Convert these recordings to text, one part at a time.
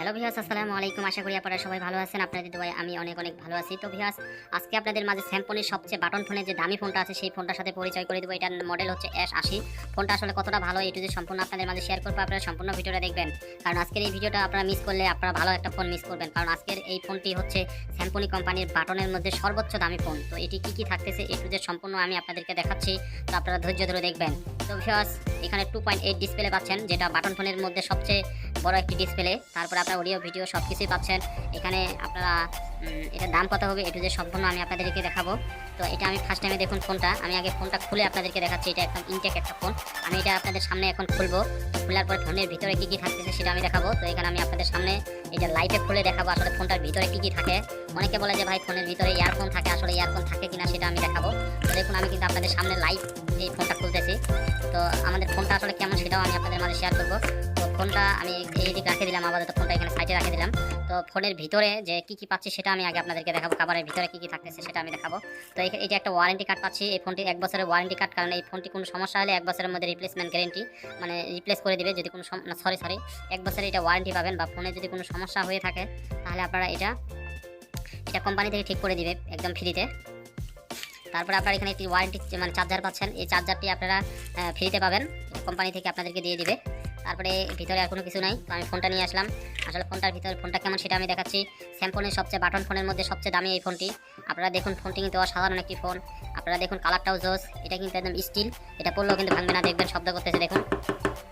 Hello ভিহাস আসসালামু আলাইকুম। আশা করি আপনারা সবাই ভালো আছেন। আপনাদের দোয়ায় আমি অনেক অনেক ভালো আছি। তো ভিহাস আজকে আপনাদের মাঝে স্যামপনির সবচেয়ে বাটন ফোনের যে দামি ফোনটা আছে, সেই ফোনটার সাথে পরিচয় করে দেবো। এটার মডেল হচ্ছে এস আশি। ফোনটা আসলে কতটা ভালো এটু যে সম্পূর্ণ আপনাদের মাঝে শেয়ার করব। আপনারা সম্পূর্ণ ভিডিওটা দেখবেন। কারণ আজকের এই ভিডিওটা আপনারা মিস করলে আপনারা ভালো একটা ফোন মিস করবেন। কারণ আজকের এই ফোনটি হচ্ছে স্যামপনি কোম্পানির বাটনের মধ্যে সর্বোচ্চ দামি ফোন তো এটি কি কি থাকতেছে এটু যে সম্পূর্ণ আমি আপনাদেরকে দেখাচ্ছি। তো আপনারা ধৈর্য ধরে দেখবেন। তো ভিহাস এখানে টু পয়েন্ট এইট ডিসপ্লে পাচ্ছেন, যেটা বাটন ফোনের মধ্যে সবচেয়ে বড় একটি ডিসপ্লে তারপরে আপনার অডিও ভিডিও সব কিছুই পাচ্ছেন। এখানে আপনারা এটা এটার দাম কত হবে এটু যে সম্পূর্ণ আমি আপনাদেরকে দেখাবো। তো এটা আমি ফার্স্ট টাইমে দেখুন ফোনটা আমি আগে ফোনটা খুলে আপনাদেরকে দেখাচ্ছি। এটা একদম ইনটেক একটা ফোন আমি এটা আপনাদের সামনে এখন খুলবো। খোলার পর ফোনের ভিতরে কি কি থাকতেছে সেটা আমি দেখাবো। তো এখানে আমি আপনাদের সামনে এই যে লাইটে খুলে দেখাবো আসলে ফোনটার ভিতরে কি কি থাকে। অনেকে বলে যে ভাই, ফোনের ভিতরে ইয়ারফোন থাকে, আসলে ইয়ারফোন থাকে কিনা সেটা আমি দেখাবো। তো দেখুন, আমি কিন্তু আপনাদের সামনে লাইভ এই ফোনটা খুলতেছি। তো আমাদের ফোনটা আসলে কেমন সেটাও আমি আপনাদের মাঝে শেয়ার করব। তো ফোনটা আমি এই দিকে রাখে দিলাম, আপাতত ফোনটা এখানে সাইডে রাখে দিলাম। তো ফোনের ভিতরে যে কি কি পাচ্ছি সেটা আমি আগে আপনাদেরকে দেখাবো, খাবারের ভিতরে কি কি থাকতেছে সেটা আমি দেখাবো। তো যে একটা ওয়ারেন্টি কার্ড পাচ্ছি, এই ফোনটি এক বছরের ওয়ারেন্টি কার্ড কারণ এই ফোনটি কোনো সমস্যা হলে এক বছরের মধ্যে রিপ্লেসমেন্ট গ্যারেন্টি মানে রিপ্লেস করে দিবে যদি কোনো সরি সরি এক বছরের এটা ওয়ারেন্টি পাবেন বা ফোনে যদি কোনো সমস্যা হয়ে থাকে, তাহলে আপনারা এটা এটা কোম্পানি থেকে ঠিক করে দিবে একদম ফ্রিতে তারপরে আপনারা এখানে একটি ওয়ারেন্টি মানে চার্জার পাচ্ছেন, এই চার্জারটি আপনারা ফ্রিতে পাবেন কোম্পানি থেকে আপনাদেরকে দিয়ে দিবে। তারপরে ভিতরে আর কোনো কিছু নাই। তো আমি ফোনটা নিয়ে আসলাম। আসলে ফোনটার ভিতরে ফোনটা কেমন সেটা আমি দেখাচ্ছি। স্যামফোনের সবচেয়ে বাটন ফোনের মধ্যে সবচেয়ে দামি এই ফোনটি। আপনারা দেখুন, ফোনটি কিন্তু অসাধারণ একটি ফোন। আপনারা দেখুন, কালারটাও জোস। এটা কিন্তু একদম স্টিল। এটা পড়লেও কিন্তু ভাঙবে না, দেখবেন, শব্দ করতেছে, দেখুন।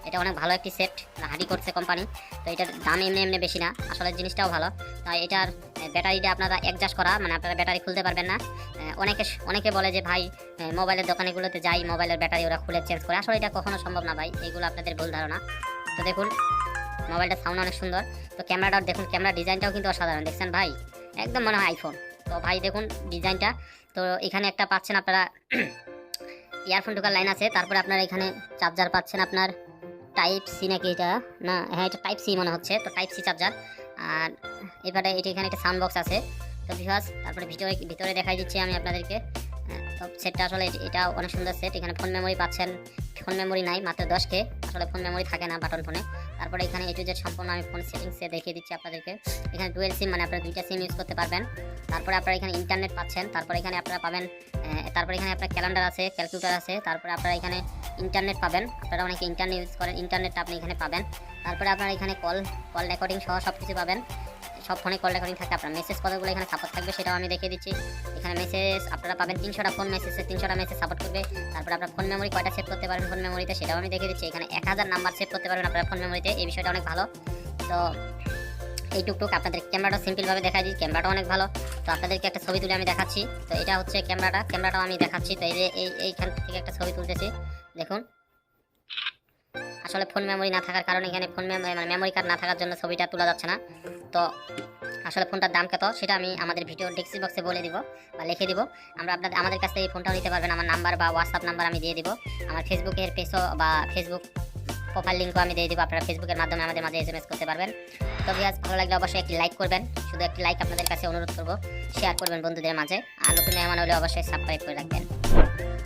এটা অনেক ভালো একটি সেট হাডি করছে কোম্পানি তো এটার দাম এমনি এমনি বেশি না আসলে জিনিসটাও ভালো। তাই এটার ব্যাটারিটা আপনারা অ্যাডজাস্ট করা মানে আপনারা ব্যাটারি খুলতে পারবেন না। অনেকে অনেকে বলে যে, ভাই মোবাইলের দোকানেগুলোতে যাই মোবাইলের ব্যাটারি ওরা খুলে চেঞ্জ করে। আসলে এটা কখনো সম্ভব না ভাই, এগুলো আপনাদের ভুল ধারণা। তো দেখুন মোবাইলটার সাউন্ড অনেক সুন্দর। তো ক্যামেরাটাও দেখুন ক্যামেরা ডিজাইনটাও কিন্তু অসাধারণ। দেখছেন ভাই? একদম মনে হয় আইফোন তো ভাই, দেখুন ডিজাইনটা তো এখানে একটা পাচ্ছেন আপনারা ইয়ারফোন ঢোকার লাইন আছে। তারপরে আপনারা এখানে চার্জার পাচ্ছেন আপনার টাইপ সি নাকি এটা? না হ্যাঁ এটা টাইপ সি মনে হচ্ছে, তো টাইপ সি চার্জার আর এবারে এটা এখানে একটা সাউন্ড বক্স আছে। তো ভিউয়ার্স তারপরে ভিতরে ভিতরে দেখাই দিচ্ছি আমি আপনাদেরকে। তো সেটটা আসলে এটা অনেক সুন্দর সেট এখানে ফোন মেমোরি পাচ্ছেন ফোন মেমোরি নাই, মাত্র দশ কে আসলে ফোন মেমোরি থাকে না বাটন ফোনে তারপরে এখানে এটু যে সম্পূর্ণ আমি ফোন সেটিংসে দেখিয়ে দিচ্ছি আপনাদেরকে। এখানে ডুয়েল সিম মানে আপনারা দুইটা সিম ইউজ করতে পারবেন। তারপরে আপনারা এখানে ইন্টারনেট পাচ্ছেন। তারপরে এখানে আপনারা পাবেন তারপরে এখানে আপনার ক্যালেন্ডার আছে ক্যালকুলেটার আছে। তারপরে আপনারা এখানে ইন্টারনেট পাবেন। আপনারা অনেকে ইন্টারনেট ইউজ করেন ইন্টারনেটটা আপনি এখানে পাবেন। তারপরে আপনারা এখানে কল কল রেকর্ডিং সহ সব কিছু পাবেন। সব ফোনে কল রেকর্ডিং থাকে আপনার। মেসেজ কতগুলো এখানে সাপোর্ট থাকবে সেটাও আমি দেখিয়ে দিচ্ছি। এখানে মেসেজ আপনারা পাবেন তিনশোটা ফোন মেসেজে তিনশোটা মেসেজ সাপোর্ট করবে। তারপরে আপনার ফোন মেমোরি কয়টা সেভ করতে পারবেন ফোন মেমোরিতে সেটাও আমি দেখিয়ে দিচ্ছি। এখানে এক হাজার নাম্বার সেভ করতে পারবেন আপনার ফোন মেমোরিতে এই বিষয়টা অনেক ভালো। তো এই টুকটুক আপনাদের ক্যামেরাটা সিম্পলভাবে দেখাই দিই। ক্যামেরাটা অনেক ভালো। তো আপনাদেরকে একটা ছবি তুলে আমি দেখাচ্ছি। তো এটা হচ্ছে ক্যামেরাটা ক্যামেরাটাও আমি দেখাচ্ছি। তো এই যে এই এইখান থেকে একটা ছবি তুলতেছি। দেখুন। আসলে ফোন মেমোরি না থাকার কারণে এখানে ফোন মানে মেমোরি কার্ড না থাকার জন্য ছবিটা তোলা যাচ্ছে না। তো আসলে ফোনটার দাম কত সেটা আমি আমাদের ভিডিও ডেসক্রিপশন বক্সে বলে দিব বা লিখে দিব। আমরা আপনাদের আমাদের কাছ থেকে এই ফোনটাও নিতে পারবেন। আমার নাম্বার বা হোয়াটসঅ্যাপ নাম্বার আমি দিয়ে দিব। আমার ফেসবুকের পেজও বা ফেসবুক প্রোফাইল লিঙ্কও আমি দিয়ে দিব। আপনারা ফেসবুকের মাধ্যমে আমাদের মাঝে এস করতে পারবেন। তো ভিউয়ার্স ভালো লাগলে অবশ্যই একটি লাইক করবেন। শুধু একটি লাইক আপনাদের কাছে অনুরোধ করব। শেয়ার করবেন বন্ধুদের মাঝে। আর নতুন মেহমান হলে অবশ্যই সাবস্ক্রাইব করে রাখবেন।